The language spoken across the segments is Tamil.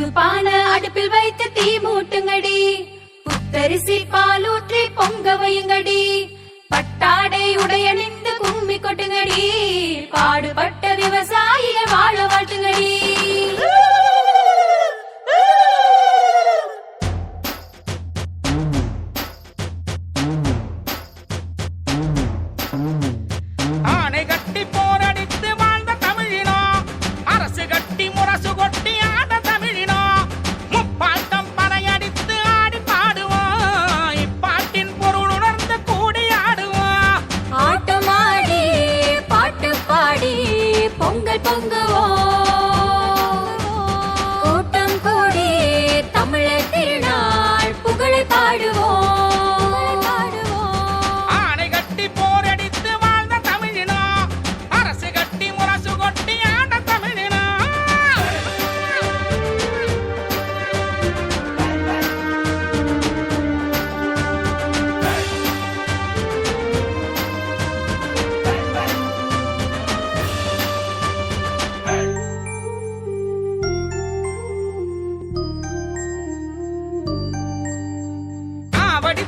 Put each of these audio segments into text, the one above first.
புது பான அடுப்பில் வைத்து தீ மூட்டுங்கடி. புத்தரிசி பாலூற்றி பொங்க வையுங்கடி. பட்டாடை உடையணி பொங்கல் பொங்குவோம் கூட்டம் ஆவடி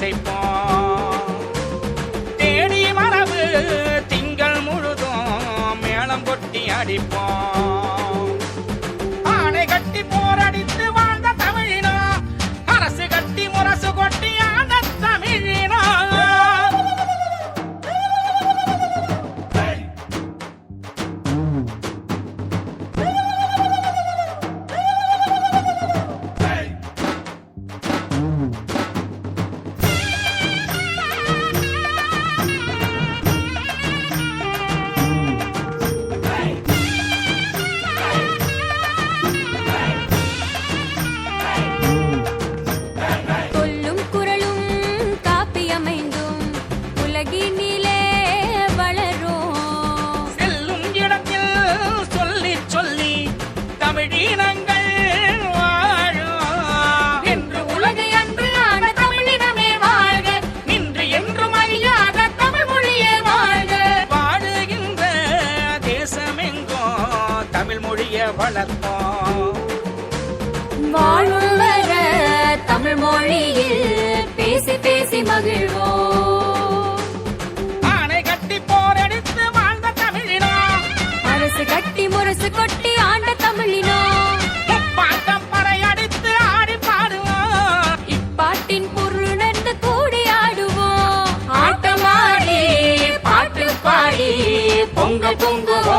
இசைப்போம். தேடி மரபு திங்கள் முழுதும் மேளம் கொட்டி அடிப்போம். ஆணை கட்டி போரடித்து வளர்ப்போம். வாழும் வர தமிழ் மொழியில் பேசி பேசி மகிழ்வோம். ஆணை கட்டி போரடித்து வாழ்ந்த தமிழினோ. அரசு கட்டி முரசு கொட்டி ஆண்ட தமிழினோ. முப்பாட்டம் பறையடித்து ஆடி பாடுவோம். இப்பாட்டின் பொருளுணர்ந்து கூடி ஆடுவோம். ஆட்டமாடி பாட்டு பாடி பொங்கல் பொங்குவோம்.